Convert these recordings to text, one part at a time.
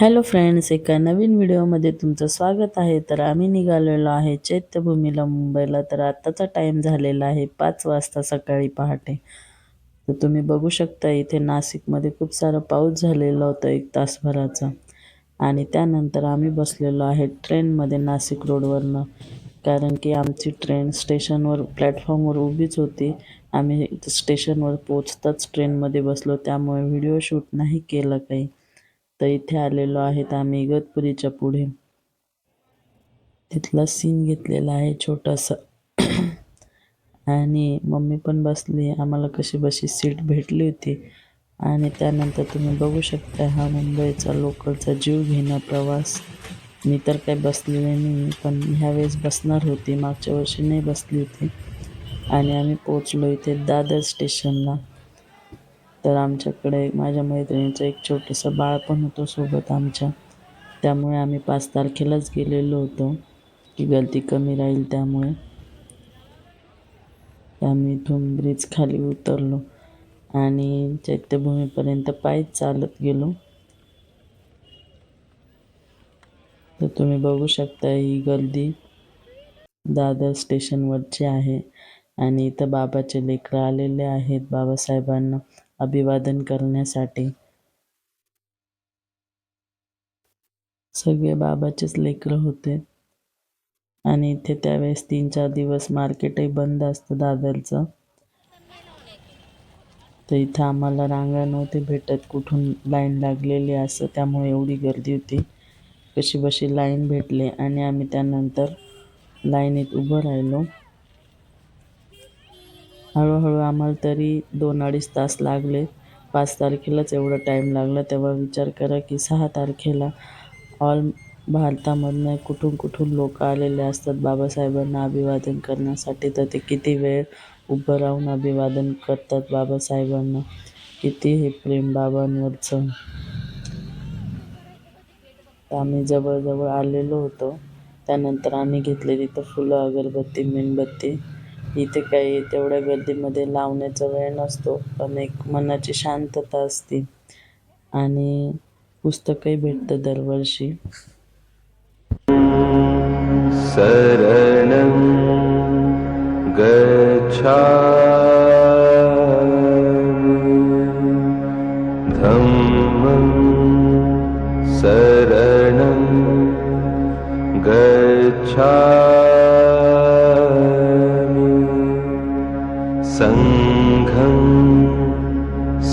Hello friends एका नवीन व्हिडिओमध्ये तुमचं स्वागत आहे. तर आम्ही निघालेलो आहे चैत्यभूमीला मुंबईला. तर आत्ताचा टाईम झालेला आहे पाच वाजता सकाळी पहाटे. तर तुम्ही बघू शकता इथे नाशिकमध्ये खूप सारा पाऊस झालेला होता एक तासभराचा. आणि त्यानंतर आम्ही बसलेलो आहे ट्रेनमध्ये नाशिक रोडवरनं. कारण की आमची ट्रेन स्टेशनवर प्लॅटफॉर्मवर उभीच होती. आम्ही स्टेशनवर पोचताच ट्रेनमध्ये बसलो. त्यामुळे व्हिडिओ शूट नाही केलं काही. तर इथे आलेलो आहेत आम्ही इगतपुरीच्या पुढे. तिथला सीन घेतलेला आहे छोटासा. आणि मम्मी पण बसली. आम्हाला कशी बशी सीट भेटली होती. आणि त्यानंतर तुम्ही बघू शकता हा मुंबईचा लोकलचा जीव घेणा प्रवास. मी तर काही बसलेले नाही पण ह्यावेळेस बसणार होती. मागच्या वर्षी नाही बसली होती. आणि आम्ही पोचलो इथे दादर स्टेशनला. तर आमच्याकडे माझ्या मैत्रिणीचं एक छोटंसं बाळ पण होतं सोबत आमच्या. त्यामुळे आम्ही पाच तारखेलाच गेलेलो होतो. की गलती कमी राहील त्यामुळे. आम्ही इथून ब्रिज खाली उतरलो आणि चैत्यभूमीपर्यंत पायीच चालत गेलो. तर तुम्ही बघू शकता ही गर्दी दादर स्टेशनवरची आहे आणि इथं बाबाचे लेकरं आलेले आहेत बाबासाहेबांना. अभिवादन करण्यासाठी. सगळे बाबाचेच लेकरं होते. आणि इथे त्यावेळेस तीन चार दिवस मार्केटही बंद असतं दादरचं. तर इथं आम्हाला रांगा नव्हते भेटत कुठून लाईन लागलेली असं त्यामुळे एवढी गर्दी होती. कशी बशी लाईन भेटले आणि आम्ही त्यानंतर लाईनीत उभं राहिलो. हळूहळू आम्हाला तरी दोन अडीच तास लागले. पाच तारखेलाच एवढा टाईम लागला. तेव्हा विचार करा की सहा तारखेला ऑल भारतामधनं कुठून कुठून लोक आलेले असतात? बाबासाहेबांना अभिवादन करण्यासाठी तर ते किती वेळ उभं राहून अभिवादन करतात बाबासाहेबांना? किती हे प्रेम बाबांवरचं. आम्ही जवळजवळ आलेलो होतो. त्यानंतर आम्ही घेतले तिथं फुलं अगरबत्ती मेणबत्ती इथे काही तेवढ्या गर्दीमध्ये लावण्याचा वेळ नसतो. पण एक मनाची शांतता असते. आणि पुस्तकही भेटतं दरवर्षी. सरण गच्छा धम्मं गच्छा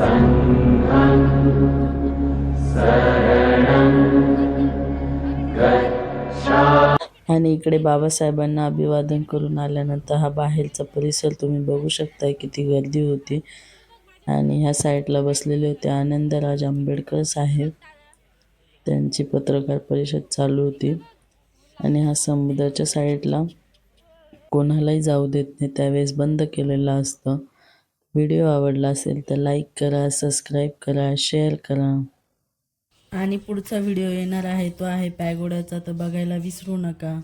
गच्छामि। आणि इकडे बाबासाहेबांना अभिवादन करून आल्यानंतर हा बाहेरचा परिसर तुम्ही बघू शकताय किती गर्दी होती. आणि ह्या साईडला बसलेले होते आनंदराज आंबेडकर साहेब. त्यांची पत्रकार परिषद चालू होती. आणि हा समुद्राच्या साईडला कोणालाही जाऊ देत नाही त्यावेळेस बंद केलेलं असतं. व्हिडिओ आवडला असेल तर लाईक करा सबस्क्राईब करा शेअर करा. आणि पुढचा व्हिडिओ येणार आहे तो आहे पॅगोड्याचा तर बघायला विसरू नका.